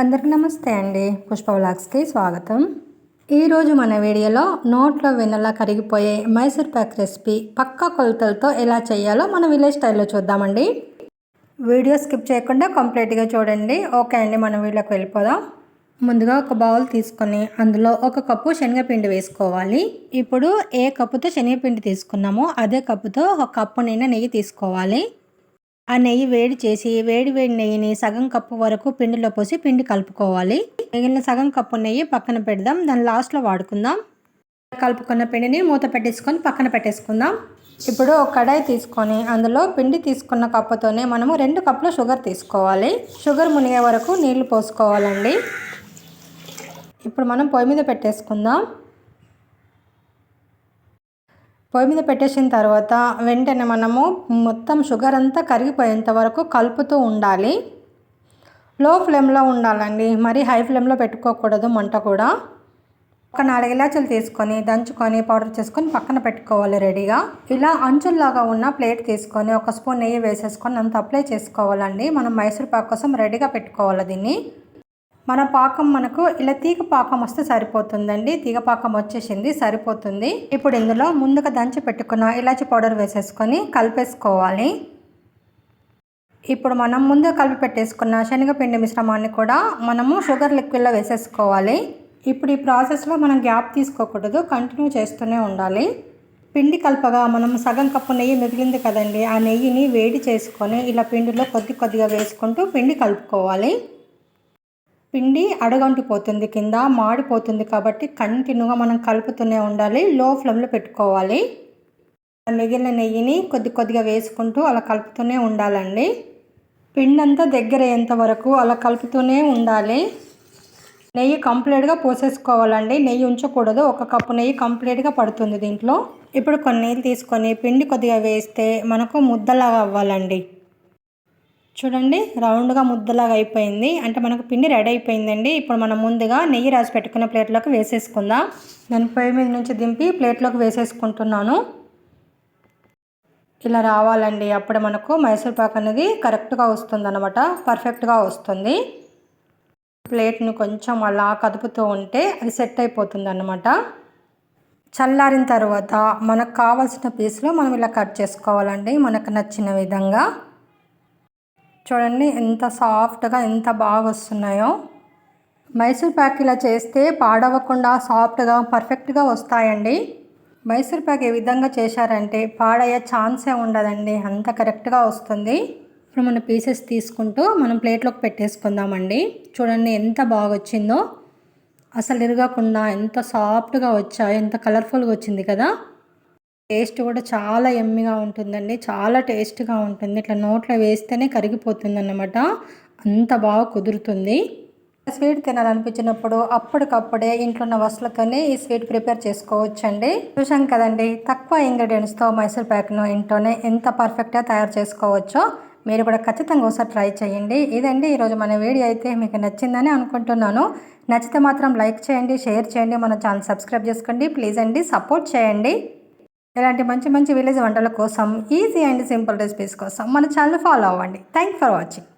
అందరికీ నమస్తే అండి. పుష్ప వ్లాగ్స్కి స్వాగతం. ఈరోజు మన వీడియోలో నోట్లో వెన్నెలా కరిగిపోయే మైసూర్ ప్యాక్ రెసిపీ పక్కా కొలతలతో ఎలా చేయాలో మన విలేజ్ స్టైల్లో చూద్దామండి. వీడియో స్కిప్ చేయకుండా కంప్లీట్గా చూడండి. ఓకే అండి మన వీడియోకి వెళ్ళిపోదాం. ముందుగా ఒక బౌల్ తీసుకొని అందులో ఒక కప్పు శనగపిండి వేసుకోవాలి. ఇప్పుడు ఏ కప్పుతో శనగపిండి తీసుకున్నామో అదే కప్పుతో ఒక కప్పు నిండా నెయ్యి తీసుకోవాలి. ఆ నెయ్యి వేడి చేసి వేడి వేడి నెయ్యిని సగం కప్పు వరకు పిండిలో పోసి పిండి కలుపుకోవాలి. మిగిలిన సగం కప్పు నెయ్యి పక్కన పెడదాం. దాని లాస్ట్లో వాడుకుందాం. కలుపుకున్న పిండిని మూత పెట్టేసుకొని పక్కన పెట్టేసుకుందాం. ఇప్పుడు ఒక కడాయి తీసుకొని అందులో పిండి తీసుకున్న కప్పుతోనే మనము రెండు కప్పుల షుగర్ తీసుకోవాలి. షుగర్ మునిగే వరకు నీళ్ళు పోసుకోవాలండి. ఇప్పుడు మనం పొయ్యి మీద పెట్టేసుకుందాం. పొయ్యి మీద పెట్టేసిన తర్వాత వెంటనే మనము మొత్తం షుగర్ అంతా కరిగిపోయేంత వరకు కలుపుతూ ఉండాలి. లో ఫ్లేమ్లో ఉండాలండి. మరి హై ఫ్లేమ్లో పెట్టుకోకూడదు మంట కూడా. ఒక నాలుగు ఇలాచీలు తీసుకొని దంచుకొని పౌడర్ చేసుకొని పక్కన పెట్టుకోవాలి రెడీగా. ఇలా అంచుల్లాగా ఉన్న ప్లేట్ తీసుకొని ఒక స్పూన్ నెయ్యి వేసేసుకొని అంత అప్లై చేసుకోవాలండి. మనం మైసూర్ పాక్ కోసం రెడీగా పెట్టుకోవాలి దీన్ని. మన పాకం మనకు ఇలా తీగ పాకం వస్తే సరిపోతుందండి. తీగ పాకం వచ్చేసింది సరిపోతుంది. ఇప్పుడు ఇందులో ముందుగా దంచి పెట్టుకున్న ఇలాచి పౌడర్ వేసేసుకొని కలిపేసుకోవాలి. ఇప్పుడు మనం ముందు కలిపి పెట్టేసుకున్న శనగపిండి మిశ్రమాన్ని కూడా మనము షుగర్ లిక్విడ్లో వేసేసుకోవాలి. ఇప్పుడు ఈ ప్రాసెస్లో మనం గ్యాప్ తీసుకోకూడదు కంటిన్యూ చేస్తూనే ఉండాలి. పిండి కలపగా మనం సగం కప్పు నెయ్యి మిగిలింది కదండి ఆ నెయ్యిని వేడి చేసుకొని ఇలా పిండిలో కొద్ది కొద్దిగా వేసుకుంటూ పిండి కలుపుకోవాలి. పిండి అడగంటిపోతుంది కింద మాడిపోతుంది కాబట్టి కంటిన్యూగా మనం కలుపుతూనే ఉండాలి. లో ఫ్లేమ్లో పెట్టుకోవాలి. మిగిలిన నెయ్యిని కొద్ది కొద్దిగా వేసుకుంటూ అలా కలుపుతూనే ఉండాలండి. పిండి అంతా దగ్గర అయ్యేంత వరకు అలా కలుపుతూనే ఉండాలి. నెయ్యి కంప్లీట్గా పోసేసుకోవాలండి. నెయ్యి ఉంచకూడదు. ఒక కప్పు నెయ్యి కంప్లీట్గా పడుతుంది దీంట్లో. ఇప్పుడు కొన్ని నీళ్ళు తీసుకొని పిండి కొద్దిగా వేస్తే మనకు ముద్దలాగా అవ్వాలండి. చూడండి రౌండ్గా ముద్దలాగా అయిపోయింది. అంటే మనకు పిండి రెడీ అయిపోయిందండి. ఇప్పుడు మనం ముందుగా నెయ్యి రాసి పెట్టుకున్న ప్లేట్లోకి వేసేసుకుందాం. నేను పొయ్యి మీద నుంచి దింపి ప్లేట్లోకి వేసేసుకుంటున్నాను. ఇలా రావాలండి. అప్పుడు మనకు మైసూర్ పాక్ అనేది కరెక్ట్గా వస్తుంది అనమాట పర్ఫెక్ట్గా వస్తుంది. ప్లేట్ని కొంచెం అలా కదుపుతూ ఉంటే అది సెట్ అయిపోతుంది అన్నమాట చల్లారిన తర్వాత మనకు కావాల్సిన పీస్లో మనం ఇలా కట్ చేసుకోవాలండి. మనకు నచ్చిన విధంగా. చూడండి ఎంత సాఫ్ట్గా ఎంత బాగా వస్తున్నాయో మైసూర్ ప్యాక్ ఇలా చేస్తే పాడవకుండా సాఫ్ట్గా పర్ఫెక్ట్గా వస్తాయండి. మైసూర్ ప్యాక్ ఏ విధంగా చేశారంటే పాడయ్యే ఛాన్సే ఉండదండి అంత కరెక్ట్గా వస్తుంది. ఇప్పుడు మన పీసెస్ తీసుకుంటూ మనం ప్లేట్లోకి పెట్టేసుకుందామండి. చూడండి ఎంత బాగా వచ్చిందో అసలు ఇరగకుండా ఎంత సాఫ్ట్గా వచ్చాయో ఎంత కలర్ఫుల్గా వచ్చింది కదా. టేస్ట్ కూడా చాలా ఎమ్మిగా ఉంటుందండి. చాలా టేస్ట్గా ఉంటుంది. ఇట్లా నోట్లో వేస్తేనే కరిగిపోతుంది అన్నమాట అంత బాగా కుదురుతుంది. స్వీట్ తినాలనిపించినప్పుడు అప్పటికప్పుడే ఇంట్లో ఉన్న వస్తువులతోనే ఈ స్వీట్ ప్రిపేర్ చేసుకోవచ్చండి. చూసాం కదండి తక్కువ ఇంగ్రీడియంట్స్తో మైసూర్ ప్యాక్ను ఇంట్లోనే ఎంత పర్ఫెక్ట్గా తయారు చేసుకోవచ్చో మీరు కూడా ఖచ్చితంగా ఒకసారి ట్రై చేయండి. ఇదండి ఈరోజు మన వీడియో అయితే మీకు నచ్చిందని అనుకుంటున్నాను. నచ్చితే మాత్రం లైక్ చేయండి షేర్ చేయండి మన ఛానల్ సబ్స్క్రైబ్ చేసుకోండి. ప్లీజ్ అండి సపోర్ట్ చేయండి. ఇలాంటి మంచి మంచి విలేజ్ వంటల కోసం ఈజీ అండ్ సింపుల్ రెసిపీస్ కోసం మన ఛానల్ ఫాలో అవ్వండి. Thank for watching